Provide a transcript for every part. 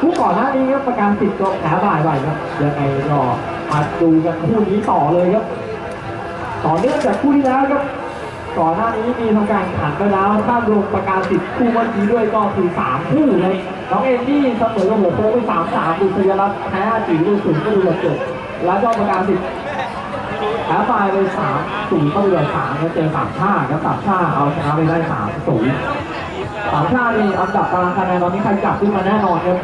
คู่ก่อนหน้านี้ครับประการสิทธิ์ก็แพ้บ่ายไปครับยังไงก็มาดูกันคู่นี้ต่อเลยครับ ต่อเนื่องจากคู่ที่แล้วครับก่อนหน้านี้มีทำการขันไปแล้วข้ามรวมประการสิทธิ์คู่เมื่อกี้ด้วยก็คือสามคู่เลยน้องเอ็มี่เสมอกับหัวโค้งไปสามสามบุษยรัตน์แพ้จีดูสุนก็ดูแบบเกิดแล้วก็ประการสิทธิ์แพ้ไฟไปสามศูนย์ก็ดูแบบสามแล้วเจอสามชาครับสามชาเอาชนะไปได้สามศูนย์สามชาตินี่อันดับตารางคะแนนตอนนี้ใครจับขึ้นมาแน่นอนครับ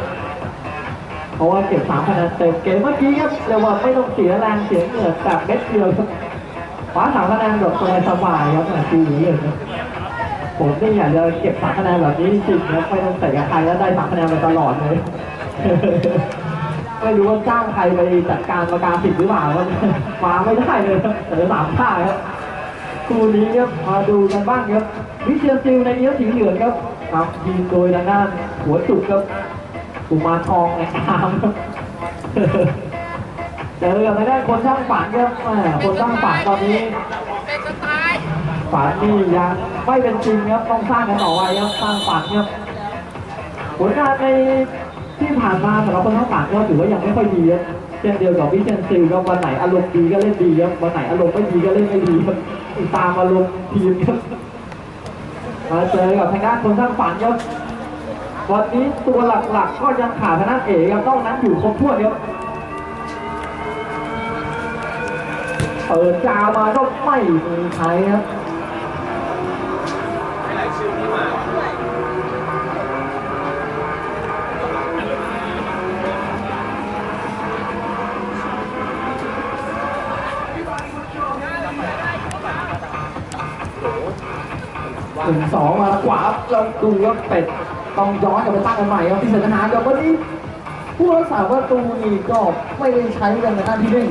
เพราะว่าเก็บสามคะแนนเต็มเกมเมื่อกี้ครับเรียกว่าไม่ต้องเสียแรงเสียเหงื่อแบบเม็ดเดียวคว้าสามคะแนนแบบสบายครับแต่ดูนี้เลยครับผมนี่อยากจะเก็บสามคะแนนแบบนี้จริงนะไม่ต้องใส่กับใครแล้วได้สามคะแนนไปตลอดเลยไม่รู้ว่าจ้างใครไปจัดการประกาศผิดหรือเปล่าครับมาไม่ได้เลยแต่สามท่าครับคู่นี้ครับมาดูกันบ้างครับวิเชียรซิลในเนื้อสีเหลืองครับครับทีมโดยทางด้านหัวจุกครับ กุมารทองนะครับเจอกับทางด้านคนช่างฝันครับแหมคนช่างฝันตอนนี้ฝันนี่ยังไม่เป็นจริงครับต้องสร้างกันต่อไปครับสร้างฝันครับผลงานในที่ผ่านมาสำหรับคนช่างฝันก็ถือว่ายังไม่ค่อยดีครับเช่นเดียวกับวิเชนซิลครับวันไหนอารมณ์ดีก็เล่นดีครับวันไหนอารมณ์ไม่ดีก็เล่นไม่ดีครับตามอารมณ์ทีมครับมาเจอกับทางด้านคนช่างฝันครับ วันนี้ตัวหลักๆ ก็ยังขาดทางด้านเอกครับนอกนั้นอยู่ครบถ้วนครับเปิดจามาก็ไม่มีใครครับหนึ่งสองมาขวาเราดูว่าเป็ด ต้องย้อนกลับไปตั้งกันใหม่ครับที่สนามครับวันนี้ผู้รักษาประตูนี่ก็ไม่ได้ใช้กันในหน้าที่เล่น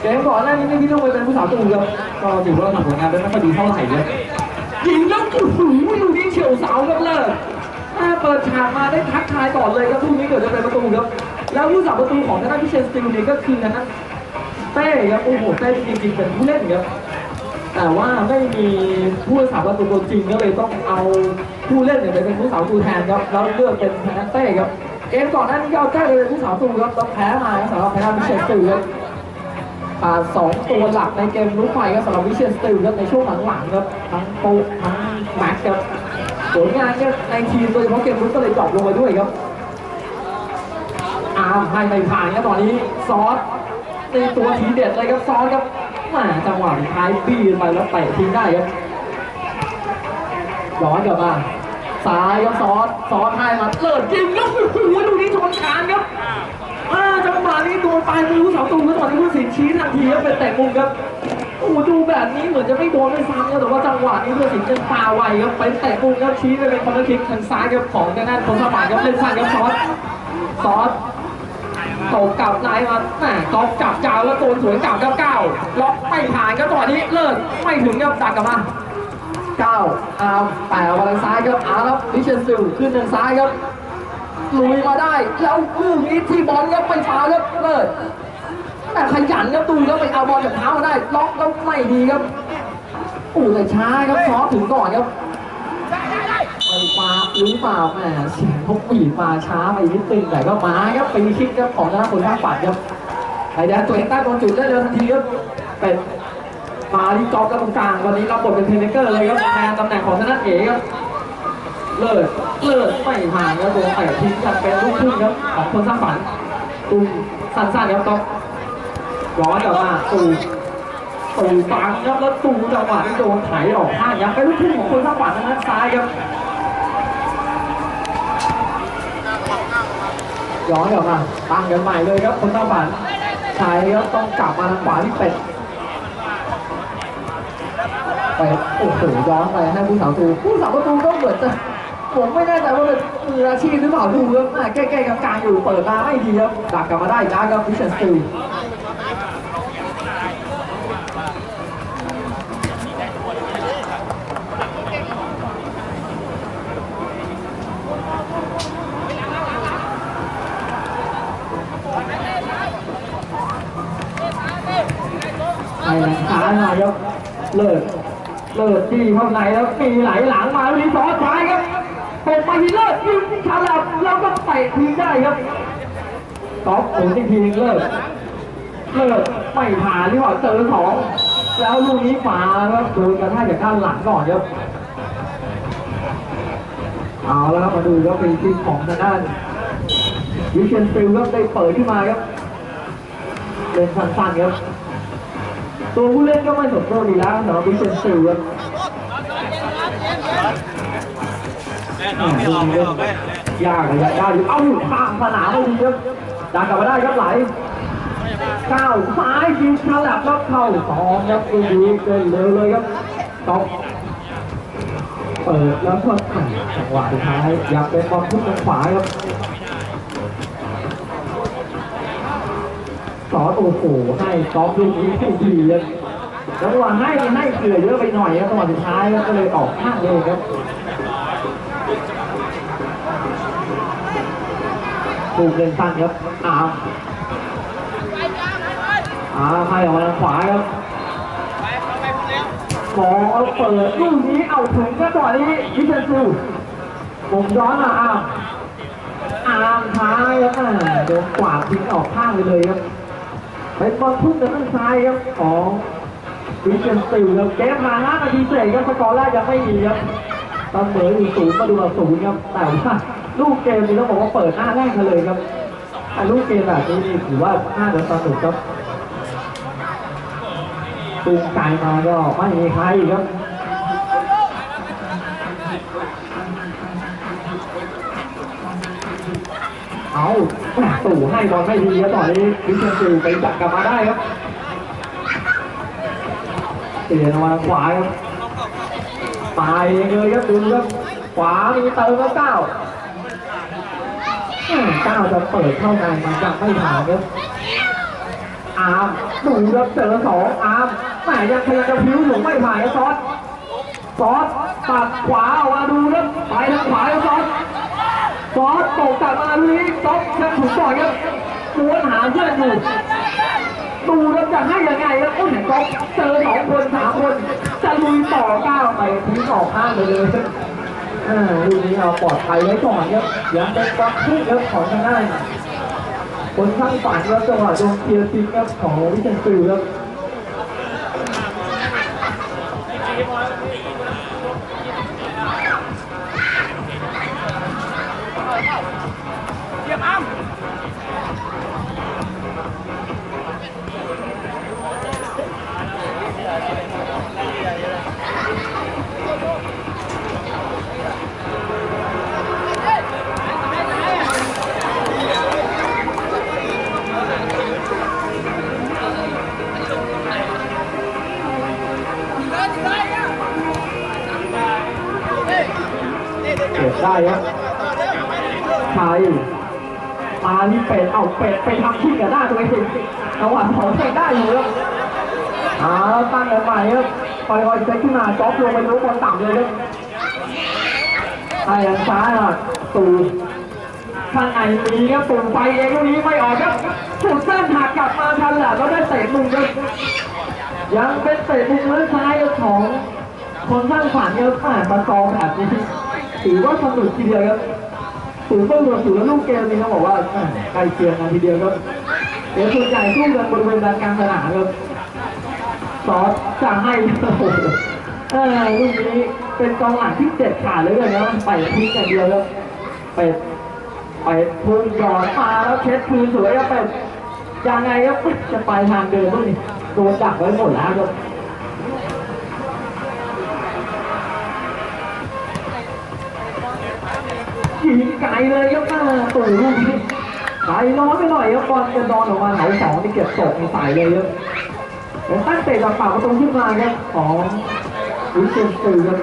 เกมก่อนหน้านี้นี่พี่ลุงไปเป็นผู้สาวตูครับก็ถือว่าทำผลงานได้ไม่ค่อยดีเท่าไหร่เลยยิงแล้วโอ้โหลูกนี้เฉียวเสาครับเลยถ้าเปิดฉากมาได้ทักทายก่อนเลยครับลูกนี้เกิดจะเป็นประตูครับแล้วผู้สาวประตูของทางด้านพิเชนสติลนี่ก็คือนะฮะเต้ครับโอ้โหเต้จริงๆเป็นผู้เล่นครับแต่ว่าไม่มีผู้รักษาประตูตัวจริงก็เลยต้องเอา ผู้เล่นเนี่ยเป็นผู้สาวตูแทนครับแล้วเลือกเป็นทางด้านเต้ครับเกมก่อนหน้านี้ก็เอาเต้เป็นผู้สาวตูครับต้องแพ้มาสำหรับทางด้านวิเชียนสติลครับอ่าสองตัวหลักในเกมลุกไฟครับสำหรับวิเชียนสติลครับในช่วงหลังๆครับทั้งโป๊ทั้งแม็กครับผลงานเนี่ยในทีมโดยเฉพาะเกมลุกก็เลยดรอปลงไปด้วยครับอาร์มให้ไม่ผ่านครับตอนนี้ซอสตีตัวทีเด็ดเลยครับซอสครับแหมาจังหวะท้ายบี้ไปแล้วเตะทิ้งได้ครับย้อนกลับมา ซ้ายครับซอสซอสให้มาเลิศจริงครับโอ้โหดูนี้ชนคานครับอ่าจังหวะนี้โดนปลายมือผู้สาวตูนแล้วตอนนี้ผู้สินชี้ทันทีครับเป็นเตะมุมครับโอ้โหดูแบบนี้เหมือนจะไม่โดนไม่ซ้ำครับแต่ว่าจังหวะนี้ผู้สินจะตาไวครับเป็นเตะมุมครับชี้ไปเป็นคอร์เนอร์คิกทางซ้ายครับของทางด้านคนสมานครับเล่นสั้นครับซอสซอสตกกลับนายมาแหมกอล์ฟจับจาวแล้วโดนสวนกลับครับเก้าล็อกไม่ผ่านครับตอนนี้เลิกไม่ถึงครับดักกลับมา เก้าอาร์มแปะมางซ้ายครับอาร์มครับวิเชนซิลขึ้นทางซ้ายครับลุยมาได้แล้วลูกนี้ที่บอลครับไปฟาวครับเลิศแต่ขยันครับตูแล้วไปเอาบอลจากเท้ามาได้ล็อกแล้วไม่ดีครับอู้แต่ช้าครับซ้อสถึงก่อนครับไปปาหรือเปล่าแหมเสียงเขาปีบมาช้าไปนิดนึงแต่ก็มาครับปีคิดครับของทางด้านคนข้างปัดครับไอแดนตัวเองตั้งโดนจุดได้เลยทันทีครับเป็น มาที่กอล์ฟกับตรงกลางวันนี้รับบทเป็นเพลย์เมกเกอร์เลยครับแทนตำแหน่งของทางด้านเอ๋ครับเลิศเลิศไม่ผ่านครับโดนเตะทิ้งกันเป็นลูกครึ่งครับของคนสร้างฝันตุ้มสั้นๆครับกอล์ฟย้อนกลับมาตูตูปังครับแล้วตูจังหวะที่โดนไถออกข้างครับเป็นลูกครึ่งของคนสร้างฝันทางด้านซ้ายครับย้อนกลับมาตั้งกันใหม่เลยครับคนตาฝันชัยครับต้องกลับมาทางขวาที่เป็ด ไปโอ้โหย้อนไปให้ผู้สาวตูผู้สาวประตูก็เหมือนจะผมไม่แน่ใจว่าเป็นมืออาชีพหรือเปล่าดูครับแม่ใกล้ๆกลางๆอยู่เปิดมาไม่ดีครับดักกลับมาได้จ้าครับฟิชเชอร์สติลให้หลังขามาครับ เลิศเลิศที่เข้าในแล้วมีไหลหลังมาลีซอสซ้ายครับตกไปทีเลิศยิงฉลับแล้วก็เตะทิ้งได้ครับก๊อฟโอ้ยทีนึงเลิศเลิศไม่ผ่านหรือเปล่าเจอสองแล้วลูกนี้ฝาครับโดนกระแทกจากด้านหลังก่อนครับเอาแล้วครับมาดูครับเป็นทีมของทางด้านวิเชียนฟิลครับได้เปิดขึ้นมาครับเล่นสั้นๆครับตัวผู้เล่นก็ไม่สมบูรณ์ดีแล้วสำหรับวิเชียนฟิลครับ น่นอนไม่ออกไม่ออกไม่ยากระยะยากอยู่เอ้าอยู่ข้างสนามไม่ดีครับดันกลับมาได้ครับไหลก้าวซ้ายยิงฉลับแล้วเข้าสองครับดูดีเกินเร็วเลยครับตบเปิดแล้วก็อะจังหวะสุดท้ายอยากเป็นบอลพุ่งทางขวาครับสอนโอ้โหให้กอกลูกนี้ให้ดีครับแล้วว่าให้ให้เกลือเยอะไปหน่อยครับจังหวะสุดท้ายก็เลยออกข้างเลยครับ ตูเล่นสั้นครับอ้าวอ้าวให้ออกมาทางขวาครับขอเอาเปิดลูกนี้เอาถึงก็ต่อนี้วิเชนซูผมย้อนมาอ้าวอ้าวท้ายครับโดนกวาดทิ้งออกข้างไปเลยครับเป็นบอลทุ่มทางซ้ายครับของวิเชนซูครับเกมมาห้านาทีเสร็จครับสกอร์แรกยังไม่มีครับตอนเสมออยู่ศูนย์มาดูเราศูนย์ครับแต่ว่า ลูกเกมนี้ต้องบอกว่าเปิดหน้าแรกเลยครับแต่ลูกเกมแบบนี้นี่ถือว่าน่าจะสนุกครับตูมไก่มาก็ไม่มีใครครับเอาตู่ให้บอลไม่ดีครับตอนนี้วิเชียนตู่ไปจับกลับมาได้ครับเปลี่ยนมาขวาครับตายเลยครับดูครับขวามีเติมแล้วเก้า เก้าจะเปิดเข้าในมันจะไม่ผ่านครับอาร์มดูครับเจอสองอาร์มแหมยังพยายามจะพิ้วอยู่ไม่ผ่านซอสซอสตัดขวาออกมาดูครับไปทางขวาซอสซอสตกกลับมาลูกซอสยังถูกต่อยครับม้วนหาเพื่อนอยู่ดูแล้วจะให้ยังไงแล้วโอ้ยก็เจอสองคนสามคนจะลุยต่อก้าวไปทิ้งออกข้างไปเลยอ่า ลูกนี้เอาปลอดภัยไว้ก่อนครับยังเป็นความทุกข์ครับของทางด้านคนข้างฝันครับจังหวะโดนเคลียร์ทิ้งครับของวิเชนฟิลครับ เป็ดไปทำที่กับหน้าตัวเองจังหวะสองเป็ดได้อยู่ครับอ่าตั้งแต่ใหม่ครับคอยๆเซตขึ้นมาจ็อบลงไปรู้บอลต่ำเลยครับไอ้ยังซ้ายอะตูข้างในมีครับตูไปเองลูกนี้ไม่ออกครับสุดเส้นหักกลับมาทันแหละแล้วได้เตะมุมครับยังเป็นเตะมุมเลื่อนซ้ายของคนสร้างฝันครับอ่านมากองแบบนี้ถือว่าสนุกทีเดียวครับ สูงต้นตัวสูงแล้วลูกเกมนี้เขาบอกว่าใกล้เคียงกันทีเดียวครับเดี๋ยวส่วนใหญ่สู้กันบริเวณด้านกลางสนามครับซอสจะให้โอ้โหเออลูกนี้เป็นกองหลังที่เด็ดขาดเลยเลยนะไปทิ้งอย่างเดียวครับไปไปพุ่งหยอดมาแล้วเช็ดคืนสวยครับเป็นยังไงครับจะไปทางเดิมบ้างนี่โดนดักไว้หมดแล้วครับ ยิงไกลเลยครับหน้าตู่ลูกนี้ไกลน้อยไปหน่อยครับบอลจะดอนออกมาเหนาสองที่เก็บตกในสายเลยครับตั้งเตะจากปากประตูขึ้นมาครับของวิเชียนสื่อครับ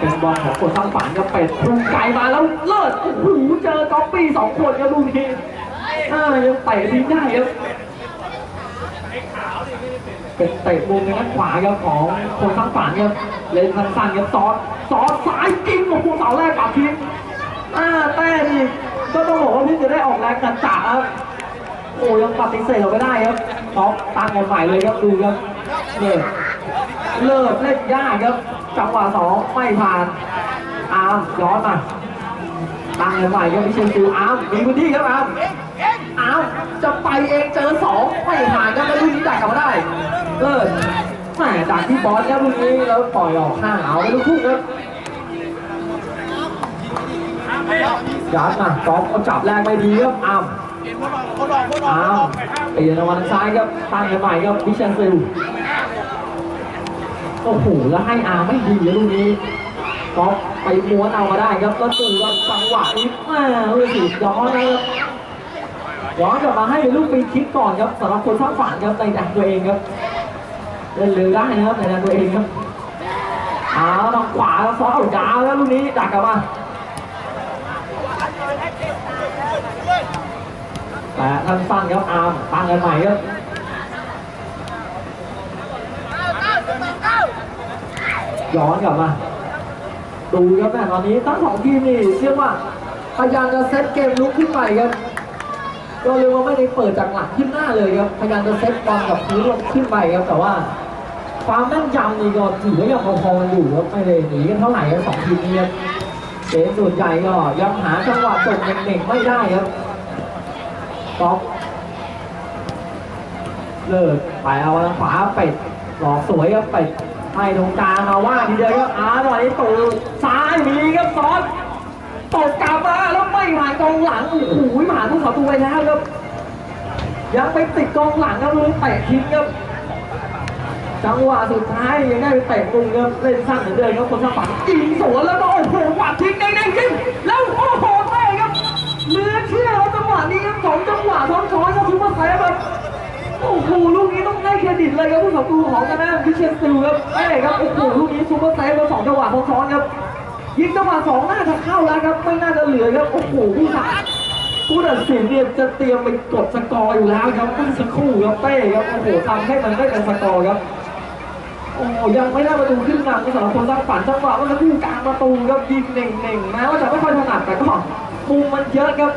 เป็นบอลของคนสร้างฝันครับเป็ดพุ่งไกลมาแล้วเลิศโอ้โหเจอก๊อปปี้สองคนครับลูกนี้อ่ายังเตะทิ้งได้ครับเป็นเตะมุมในด้านขวาครับของคนสร้างฝันครับเล่นสั้นๆครับซอสซอสซ้ายจริงโอ้โหเสาแรกปาดทิ้งอ่าแต่นี่ก็ต้องบอกว่าพิ่จะได้ออกแรงจัดจ่าครับโอ้ยังปฏิเสธเราไม่ได้ครับท็อปตั้งกันใหม่เลยครับดูครับเนี่ยเลิศเล่นยากครับ จังหวะสองไม่ผ่านอาร์มย้อนมาตั้งกันใหม่ครับมิเชลซิลอาร์มมีพื้นที่ครับอาร์มอาร์มจะไปเองเจอสองไม่ผ่านครับแล้วลูกนี้ดักกลับมาได้เลิศแหมดักที่บอลครับลูกนี้แล้วปล่อยออกข้างเอาไปลูกทุ่ครับยัดมากอล์ฟเอาจับแรงไปดีครับอ้ามอ้ามเปลี่ยนออกมาทางซ้ายครับตั้งกันใหม่ครับวิเชนซิล อ้โหแล้วให้อาไม่ดีเลยลูกนี้กอล์ฟไปม้วนเอามาได้ครับแล้วตื่นว่าจังหวะนี้แม่เฮ้ยสิย้อนนะครับย้อนกลับมาให้ลูกฟรีคิกก่อนครับสำหรับคนสร้างฝันครับในแดนตัวเองครับเล่นเร็วได้นะครับในแดนตัวเองครับเอาทางขวาแล้วซ้อนเอายาวแล้วลูกนี้ดักกลับมาแต่ท่านสั้นครับอาร์มตั้งกันใหม่ครับ ย้อนกลับมา ดูครับแม่ตอนนี้ทั้งสองทีมนี่เรียกว่าพยายามจะเซตเกมลุกขึ้นไปครับก็เรียกว่าไม่ได้เปิดจากหลังขึ้นหน้าเลยครับพยายามจะเซตบอลกับพื้นขึ้นไปครับแต่ว่าความแม่นยำนี่ก็ถือว่ายังพอๆกันอยู่ครับไม่ได้หนีกันเท่าไหร่ครับสองทีมนี้เกมส่วนใหญ่ก็ยังหาจังหวะจบเก่งๆไม่ได้ครับก๊อฟเลิกไปเอาทางขวาเป็ดหลอกสวยครับเป็ด ให้ตรงกลางมาว่าทีเดียวครับอาร์ตวันนี้ตูซ้ายมีครับซอนตบกลับมาแล้วไม่ผ่านกองหลังโอ้โหผ่านทุกประตูไปแล้วครับยังไปติดกองหลังครับลูกเตะทิ้งครับจังหวะสุดท้ายยังได้ไปเตะมุมครับเล่นสั้นเหมือนเดิมครับคนสปังยิงสวนแล้วก็โอ้โหหวัดทิ้งได้ๆจริงแล้วโอ้โหแม่ครับเลือเชื่อครับจังหวะนี้ครับสองจังหวะซ้อนซ้อนครับทุกมาแซฟครับโอ้โหลูกนี้ต้อง เครดิตเลยครับผู้สัตูของกันนะพิเชนซิลครับแม่ครับโอ้โหลูกนี้ซูเปอร์เซฟมาสองจังหวะซ้อนๆครับยิงจังหวะสองน่าจะเข้าแล้วครับไม่น่าจะเหลือครับโอ้โหผู้สัผู้ตัดสินเนี่ยจะเตรียมไปกดสกอร์อยู่แล้วครับเมื่อสักครู่ครับเต้ครับโอ้โหทำให้มันไม่เป็นสกอร์ครับโอ้ยังไม่ได้ประตูขึ้นนำสำหรับคนสร้างฝันจังหวะเมื่อสักครู่กลางประตูครับยิงเน่งๆแม้ว่าจะไม่ค่อยถนัดแต่ก็มุมมันเยอะครับ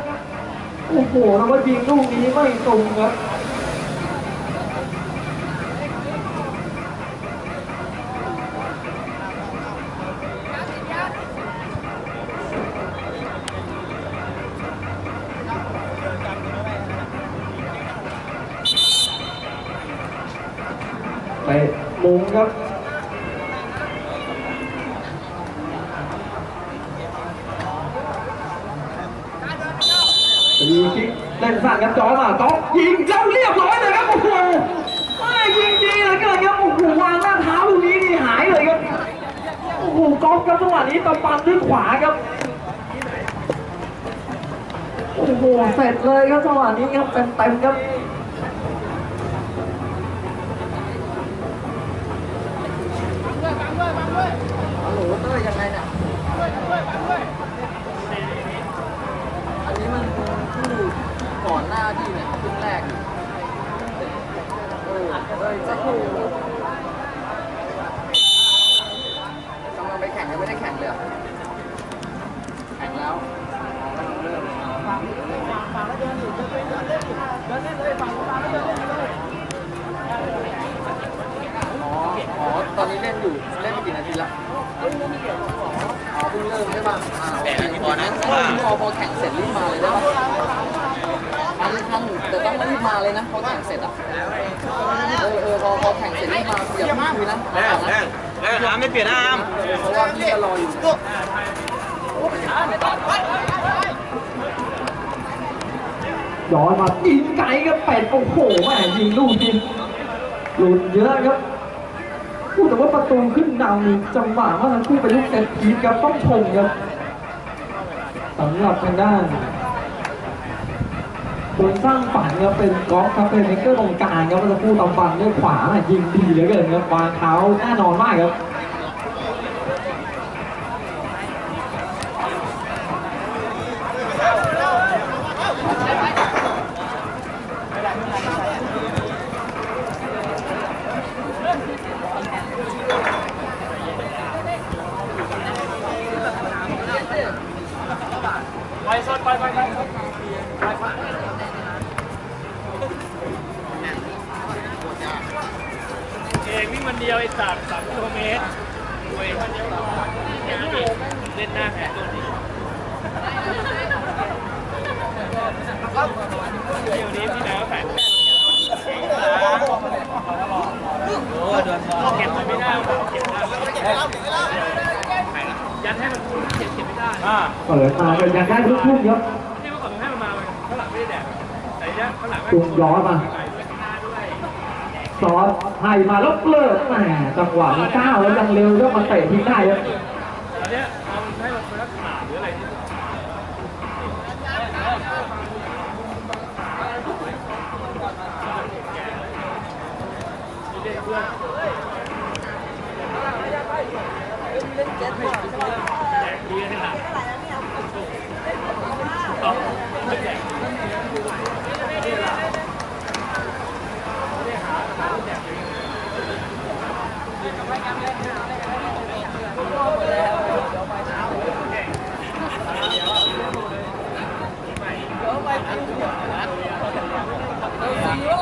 โอ้โหแล้วว่ายิงลูกนี้ไม่ตรงครับ ไปมุมครับดีคิกเล่นสั่นกันจอมาต๊อกยิงเจ้าเรียบร้อยเลยครับโอ้โหไม่ยิงดีเหลือเกินครับโอ้โหวางหน้าเท้าลูกนี้นี่หายเลยครับโอ้โหก๊อฟครับจังหวะนี้ตะปันด้วยขวาครับโอ้โหเสร็จเลยครับจังหวะนี้ครับเต็มๆครับ ฮัลโหลเต้ยยังไงเนี่ยอันนี้มันคู่ก่อนหน้าที่เนี่ยครึ่งแรกเออเต้ยสักครู่กำลังไปแข่งยังไม่ได้แข่งเลยอะแข่งแล้วเริ่มอ๋ออ๋อ ตอนนี้เล่นอยู่ เล่นไปกี่นาทีละ อ๋อเพิ่งเริ่มใช่ป่ะอ่าโอเคพอนะพอพอแข่งเสร็จรีบมาเลยได้ป่ะทันทันแต่ต้องรีบมาเลยนะพอแข่งเสร็จอะเออเออพอพอแข่งเสร็จรีบมาอย่าเพิ่งคุยนะ แม่แม่แม่อาร์มไม่เปลี่ยนนะอาร์ม เพราะว่าพี่ก็รออ ย้อนมายิงไกลครับเป็ดโอ้โหแม่ยิงลูกยิงหลุดเยอะครับพูดแต่ว่าประตูขึ้นนำนี่จังหวะว่าทั้งคู่เป็นลูกเซตพีทครับต้องชมครับสำหรับทางด้านคนสร้างฝันครับเป็นกอล์ฟครับเป็นเมกเกอร์ตรงกลางครับเมื่อสักครู่ตำบันด้วยขวาน่ยิงดีเหลือเกินครับวางเท้าแน่นอนมากครับ ปิดมาเป็นยังได้ทุกทุ่มครับที่เมื่อก่อนต้องให้มันมาข้างหลังไม่ได้แดกแต่เนี้ยข้างหลังจุงย้อนมาซอสให้มาแล้วเลิกแหมจังหวะนี้ก้าวแล้วยังเร็วก็มาเตะทิ้งได้ครับแต่เนี้ยเอาให้มันเป็นลักษณะหรืออะไรที่เล่นเจ็ตว่ะแดกดีขนา สี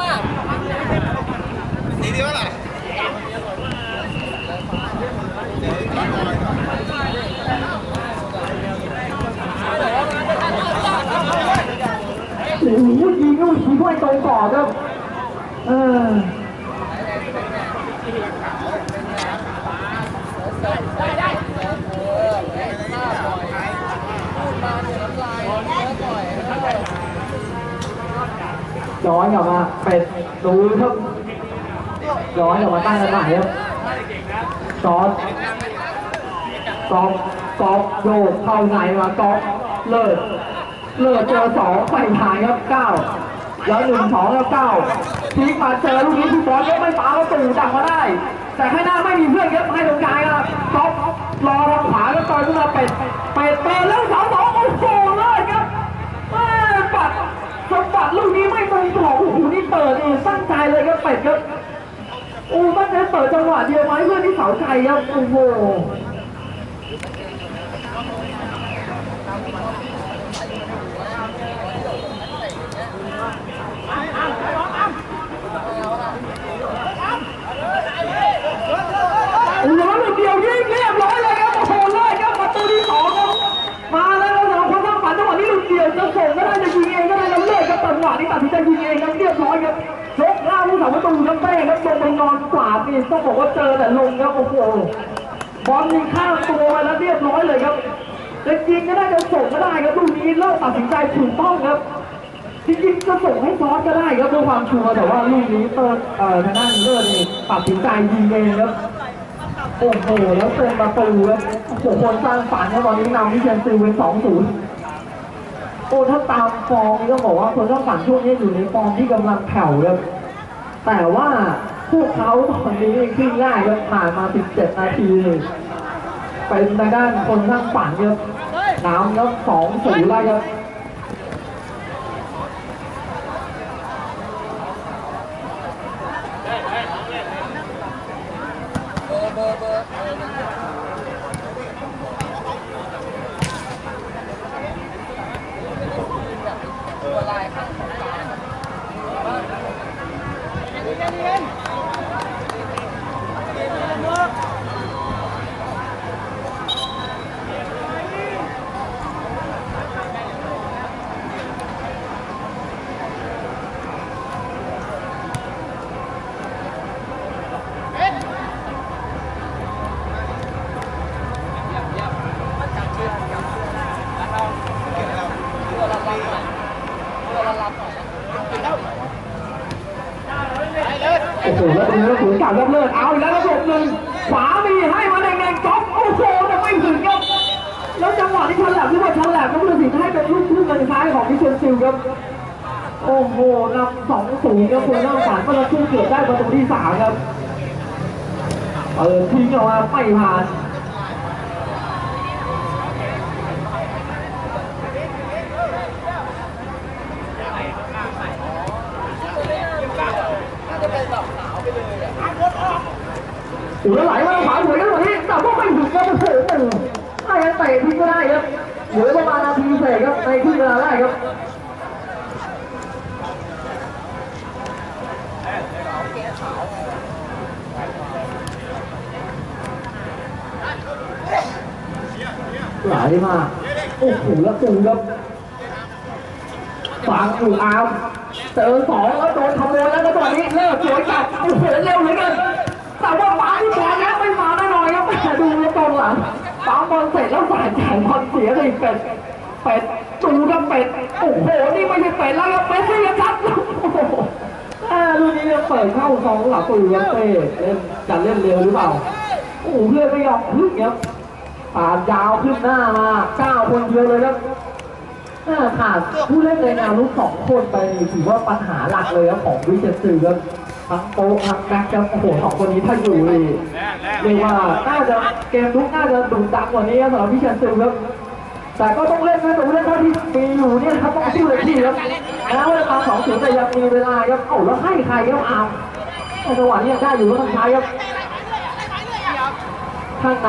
ว่ะสีเดียวล่ะ โอ้โหยิ งก็ยิงด้วยตรงก่อนครับ เออย้อนกลับมาเป็ดดูครับย้อนกลับมาตั้งกระดับครับซอสกอบกอบโยกเข้าในมากอบเลิศเลิศเจอสองไปหายครับเก้า แล้วหนึ่งสองแล้วเก้าทิ้งมาเจอลูกนี้ที่บอลก็ไม่ปาประตูดักมาได้ แต่ข้างหน้าไม่มีเพื่อนครับให้ตรงกลางครับกอบรอทางขวาแล้วต่อยขึ้นมาเป็ดเป็ดเปิดแล้วเสาสองโอ้โหเลยครับแม่ปัดสมบัติลูกนี้ไม่ตรงของโอ้โหนี่เปิดเองตั้งใจเลยครับเป็ดครับโอ้ตั้งใจเปิดจังหวะเดียวไหมเพื่อนที่เสาไกลครับโอ้โหโอ้โหลูกเดียวยิงเรียบร้อยเลยครับโอ้โหเลยครับประตูที่สองครับมาแล้วครับสำหรับคนสร้างฝันจังหวะนี้ลูกเดียวจะส่งก็ได้จะยิงเองก็ได้แล้วเลิกครับจังหวะ นี้ตัดสินใจยิงเองครับเรียบร้อยครับยกล่าผู้สาประตูครับเป้ครับลงไปนอนกวาดนี่ต้องบอกว่าเจอแต่ลงครับโอ้โหบอลยิงข้ามตัวไปแล้วเรียบร้อยเลยครับจะยิงก็ได้จะส่งก็ได้ครับลูกนี้เลิกตัดสินใจถูกต้องครับจริงๆจะส่งให้ซอนก็ได้ครับด้วยความชัวร์แต่ว่าลูกนี้เติร์เอ่อทางด้านเลิศนี่ตัดสินใจยิงเองครับโอ้โหแล้วเป็นประตูครับโอ้โหคนสร้างฝันครับตอนนี้นำวิเชียนซีเป็นสองศูนย์ โอ้ถ้าตามฟอร์มนี่ก็บอกว่าคนท่างฝันช่วงนี้อยู่ในฟอร์มที่กำลังแผ่วครับแต่ว่าพวกเขาตอนนี้ขึ้นง่ายครับผ่านมา 17 นาทีนี่เป็นทางด้านคนท่างฝันครับน้ำครับสองศูนย์แล้วครับ เบอร์เบอร์เบอร์ตัวลายข้างของกลาง โอ้โห แล้ว ตรงนี้ก็ถือการเลิศเอาอีกแล้วระบบหนึ่งขวามีให้มาแดงๆจ๊อบโอ้โหแต่ไม่ถึงครับแล้วจังหวะที่ชันแหลมที่ว่าชันแหลมก็ผู้ตัดสินให้เป็นลูกครึ่งเงินท้ายของพิเชนซิลครับโอ้โหนำสองศูนย์ครับคุณน้ำฝันก็ระคู่เกือบได้ประตูที่สามครับเออทิ้งออกมาไม่ผ่าน ถือว่าไหมาขวาสวยนวันนี้แต่ก็ไม่ถึงครับเสือหนึ่งถ้ายังเตะทิ้งก็ได้ครับเหลือประมาณนาทีเศษครับในครึ่งเวลาได้ครับหลายมากโอ้โหแล้วตึงครับฝังอยู่อาร์มเจอสองแล้วโดนขโมยแล้วตอนนี้เลิกสวยกลับโอ้โเร็วเหลือเกิน ดูแล้วตรงหลังป้าบอลเสร็จแล้วสายจ่ายบอลเสียเลยเป็ดเป็ดตูกับเป็ดโอ้โหนี่ไม่ใช่เป็ดแล้วครับเป็ดซี่ครับโอ้โหอ่าลูกนี้ยังเปิดเข้าซองหลังตูครับเต้เล่นจะเล่นเร็วหรือเปล่าโอ้โหเพื่อนไม่ยอมพึ่งครับปาดยาวขึ้นหน้ามาเก้าคนเดียวเลยครับถ้าขาดผู้เล่นในแนวรุกสองคนไปถือว่าปัญหาหลักเลยครับของวิเชยรสื่อครับ ทั้งโป๊กทั้งแม็กครับโอ้โหสองคนนี้ถ้าอยู่นี่แรกแรกเรียกว่าน่าจะเกมลุกน่าจะดุดันกว่านี้ครับสำหรับวิเชยรสื่อครับแต่ก็ต้องเล่นนะแต่เล่นเท่าที่มีอยู่เนี่ยครับต้องสู้เลยที่ครับแล้วเวลาสองศูนย์แต่ยังมีเวลาครับเอ้าแล้วให้ใครครับอามจังหวะนี้ได้อยู่ก็ต้องใช้ครับข้างใน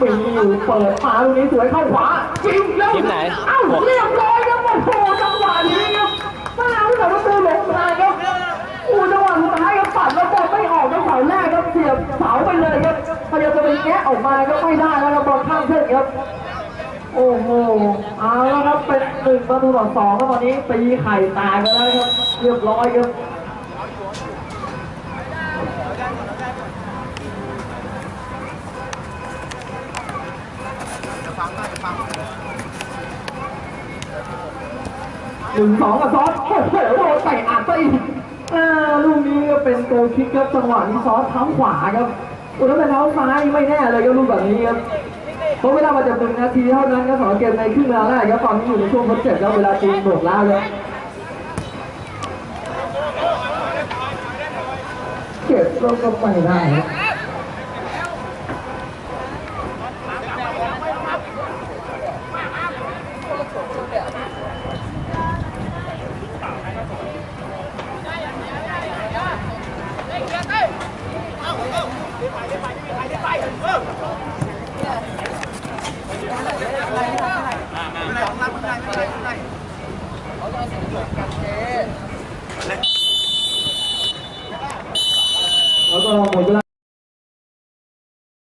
มีอยู่เปิดมาลูกนี้สวยเข้าขวาจริงแล้วทีมไหนเอ้าเรียบร้อย ไปเลยครับพยายามจะไปแงะออกมาก็ไม่ได้แล้วครับบอลข้ามเส้นครับ โอ้โหเอาแล้วครับเป็นหนึ่งประตูต่อสองครับตอนนี้ตีไข่แตกไปแล้วครับ เรียบร้อยครับหนึ่งสองกับซอสโอ้โหโดนใส่อัดไปอีกอ่าลูกนี้ก็เป็นโกลคิกครับจังหวะนี้ซอสเท้าขวาครับ อุยแล้วเป็นเท้าซ้ายไม่แน่เลยครับลูกแบบนี้ครับเพราะเวลามาจากหนึ่งนาทีเท่านั้นก็สองเกมในครึ่งเวลาแรกครับตอนนี้อยู่ในช่วงทดเจ็บแล้วเวลาตีหมดแล้วครับเก็บแล้วก็ไม่ได้ครับ 哦，我觉得。